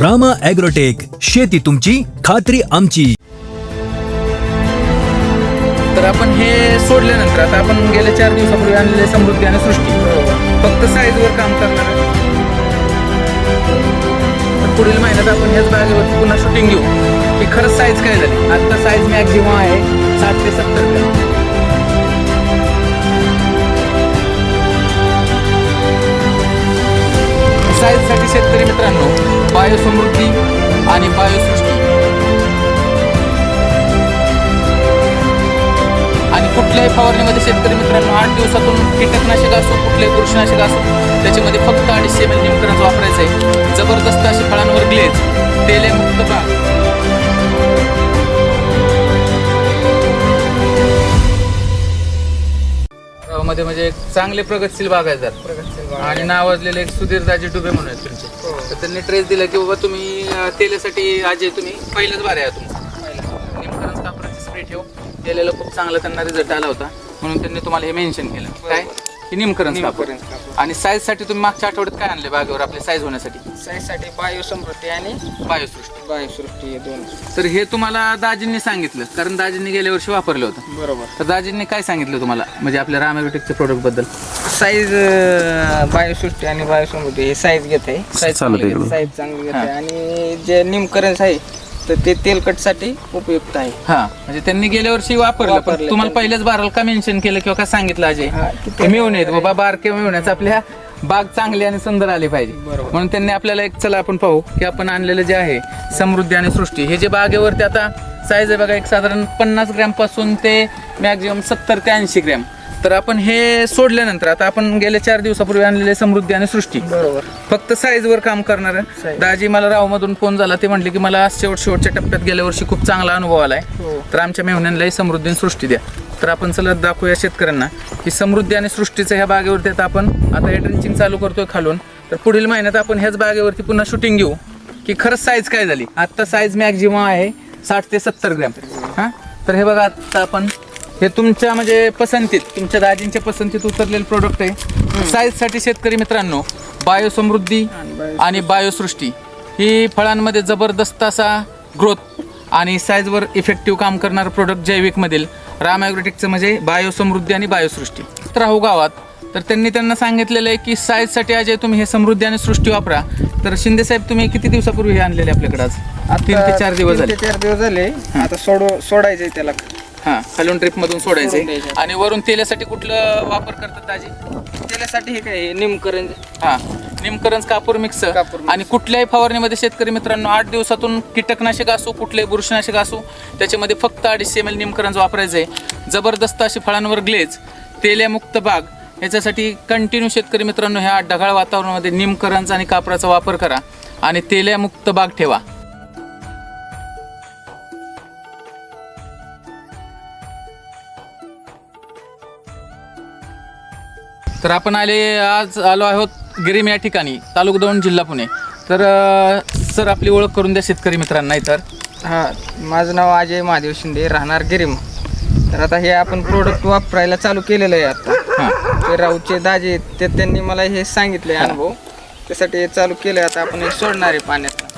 Rama agrotech शेती तुमची खात्री आमची. तर आपण हे सोडल्यानंतर आता आपण गेल्या चार दिवसापूर्वी आणलेले समृद्धी आणि सृष्टी. फक्त साईजवर काम करणार आहे. तर पुढील महिन्यात आपण ह्याच बागेवर पुन्हा शूटिंग घेऊ. की खरंच साईज काय झाली? आता साईज मॅक्झिमम आहे साठ ते सत्तर ग्रॅम साईजसाठी शेतकरी मित्रांनो बायोसम कुठल्याही फवारणीमध्ये शेतकरी मित्रांनो आठ दिवसातून कीटकनाशक असो कुठलेही बुरशीनाशक असो त्याच्यामध्ये फक्त अडीचशे एम एल वापरायचं आहे. जबरदस्त अशी फळांवर ग्लेज तेले मुक्त बाग. गावामध्ये म्हणजे एक चांगले प्रगतशील बागायतदार आणि नावाजलेले एक सुधीर दाजी डुबे म्हणून आहेत तुमचे. तर त्यांनी ट्रेस दिला की बाबा तुम्ही तेलासाठी आज हे तुम्ही पहिलंच बारे आहे तुमचं. निमकरंज कापडाचे स्प्रे ठेव. तेलाला खूप चांगला त्यांना रिझल्ट आला होता. म्हणून त्यांनी तुम्हाला हे मेन्शन केलं. काय? की निमकरंज कापड आणि साईजसाठी तुम्ही मागच्या आठवड्यात काय आणले बागेवर आपले साईज होण्यासाठी? साईजसाठी बायोसमृद्धी आणि बायोसृष्टी. बायोसृष्टी हे दोन. तर हे तुम्हाला दाजींनी सांगितलं. कारण दाजींनी गेल्या वर्षी वापरलं होतं. बरोबर. तर दाजींनी काय सांगितलं तुम्हाला? म्हणजे आपल्या रामॅग्रोटेकच्या प्रोडक्टबद्दल? साईज बायोसृष्टी आणि बायोसमृद्धी हे साईज घेत आहे. साईज साईज चांगली घेत आहे आणि जे निमकरंज आहे तर ते तेलकटसाठी उपयुक्त आहे. हा म्हणजे त्यांनी गेल्या वर्षी वापरलं पण वापरलं. तुम्हाला पहिल्याच बाराला का मेन्शन केलं किंवा का सांगितलं अजय हा, की ते मिळून येत बाबा बारके मिळवण्याच आपल्या बाग चांगली आणि सुंदर आली पाहिजे. म्हणून त्यांनी आपल्याला एक चला आपण पाहू की आपण आणलेलं जे आहे समृद्धी आणि सृष्टी हे जे बागेवरती आता साईज आहे बघा एक साधारण पन्नास ग्रॅमपासून ते मॅक्झिमम सत्तर ते ऐंशी ग्रॅम. तर आपण हे सोडल्यानंतर आता आपण गेल्या चार दिवसापूर्वी आणलेले समृद्धी आणि सृष्टी. बरोबर. फक्त साईज वर काम करणार. आहे Size. दाजी मला रावमधून फोन झाला ते म्हटले की मला शेवट शेवटच्या टप्प्यात गेल्या वर्षी खूप चांगला अनुभव आलाय. हो. तर आमच्या मेहण्यांनाही समृद्धी आणि सृष्टी द्या. तर आपण चला दाखवूया शेतकऱ्यांना की समृद्धी आणि सृष्टीचं ह्या बागेवरती आता आपण आता हे ड्रिंचिंग चालू करतोय खालून. तर पुढील महिन्यात आपण ह्याच बागेवरती पुन्हा शूटिंग घेऊ की खरंच साईज काय झाली? आता साईज मॅक्झिमम आहे साठ ते सत्तर ग्रॅम हां? तर हे बघा आता आपण हे तुमच्या म्हणजे पसंतीत तुमच्या दाजींच्या पसंतीत उतरलेलं प्रोडक्ट आहे. साईजसाठी शेतकरी मित्रांनो बायोसमृद्धी आणि बायोसृष्टी. ही फळांमध्ये जबरदस्त असा ग्रोथ आणि साईजवर इफेक्टिव्ह काम करणारं प्रोडक्ट जैविकमधील राम ॲग्रोटेकचं म्हणजे बायोसमृद्धी आणि बायोसृष्टी. तर राहू गावात तर त्यांनी त्यांना सांगितलेलं आहे की साईजसाठी अजय तुम्ही हे समृद्धी आणि सृष्टी वापरा. तर शिंदे साहेब तुम्ही किती दिवसापूर्वी हे आणलेले आपल्याकडे आज? तीन ते चार दिवस झाले. चार दिवस झाले. आता सोड सोडायचंय त्याला. हां खालून ट्रिप मधून सोडायचे. सोडून द्यायचं. आणि वरून तेलासाठी कुठलं वापर करतात दाजी? त्याच्यासाठी हे काय निमकरंज. हा निमकरंज कापूर मिक्स कापूर mix. आणि कुठल्याही फवारणीमध्ये शेतकरी मित्रांनो आठ दिवसातून कीटकनाशक असो कुठलेही बुरशीनाशक असो त्याच्यामध्ये फक्त अडीचशे एम एल निमकरंज वापरायचं आहे जबरदस्त अशी फळांवर ग्लेज तेल्यामुक्त बाग. याच्यासाठी कंटिन्यू शेतकरी मित्रांनो ह्या ढगाळ वातावरणामध्ये निमकरंज आणि कापराचा वापर करा. आणि तेल्यामुक्त बाग ठेवा. तर आपण आले आज आलो आहोत गिरीम या ठिकाणी तालुका दौंड जिल्हा पुणे. तर सर आपली ओळख करून द्या शेतकरी मित्रांना तर हा माझं नाव अजय महादेव शिंदे राहणार गिरीम. तर आता हे आपण प्रोडक्ट वापरायला चालू केलेलं आहे आता. हां. ते राऊचे दाजे ते त्यांनी मला हे सांगितले अनुभव. त्यासाठी हे चालू केलंय आता आपण हे सोडणार आहे पाण्यात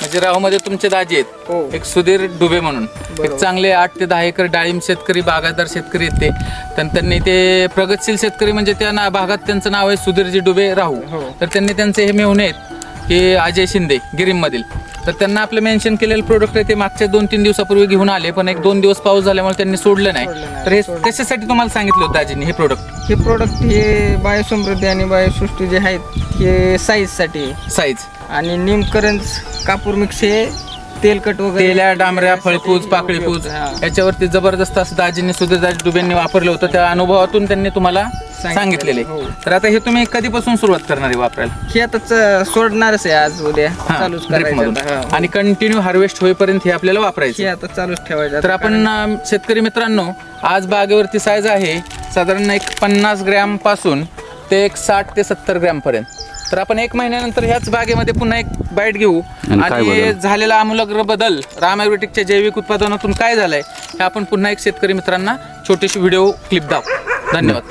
म्हणजे राहूमध्ये तुमचे दाजी आहेत. हो. एक सुधीर डुबे म्हणून. एक चांगले आठ ते दहा एकर डाळिंब शेतकरी बागायतदार शेतकरी आहेत ते. तर त्यांनी ते प्रगतशील शेतकरी म्हणजे त्या ना भागात त्यांचं नाव आहे सुधीरजी डुबे राहू. हो. तर त्यांनी त्यांचे हे मेहुणे आहेत की अजय शिंदे गिरीममधील तर त्यांना आपलं मेन्शन केलेलं प्रोडक्ट आहे ते मागच्या दोन तीन दिवसापूर्वी घेऊन आले पण एक दोन दिवस पाऊस झाल्यामुळे त्यांनी सोडलं नाही. तर हे कशासाठी तुम्हाला सांगितलं होतं दाजींनी हे प्रोडक्ट हे प्रोडक्ट हे बायोसमृद्धी आणि बायोसृष्टी जे आहेत हे साईजसाठी. साईज आणि निमकरंज कापूर मिक्स हे तेलकट वगैरे तेल्या डांबऱ्या फळफूज पाकळीफूज हा. याच्यावरती जबरदस्त असं दाजींनी सुधीरदाजी डुबेंनी वापरलं होतं त्या अनुभवातून त्यांनी तुम्हाला सांगितलेले हो. तर आता हे तुम्ही कधीपासून सुरुवात करणार आहे वापरायला हे आता सोडणारच आहे आज उद्या हा, चालूच drip करायचं मधून. आता. हा. आणि कंटिन्यू हार्वेस्ट होईपर्यंत हे आपल्याला हे वापरायचं आता चालूच ठेवायचं तर आपण अं, शेतकरी मित्रांनो आज बागेवरती साईज आहे साधारण एक पन्नास ग्रॅमपासून ते एक साठ ते सत्तर ग्रॅम पर्यंत तर आपण एक महिन्यानंतर ह्याच बागेमध्ये पुन्हा एक बाईट घेऊ. आणि झालेला आमूलाग्र बदल राम ॲग्रोटेकच्या जैविक उत्पादनातून काय झालंय हे आपण पुन्हा एक शेतकरी मित्रांना छोटीशी व्हिडिओ क्लिप दाखवू. धन्यवाद.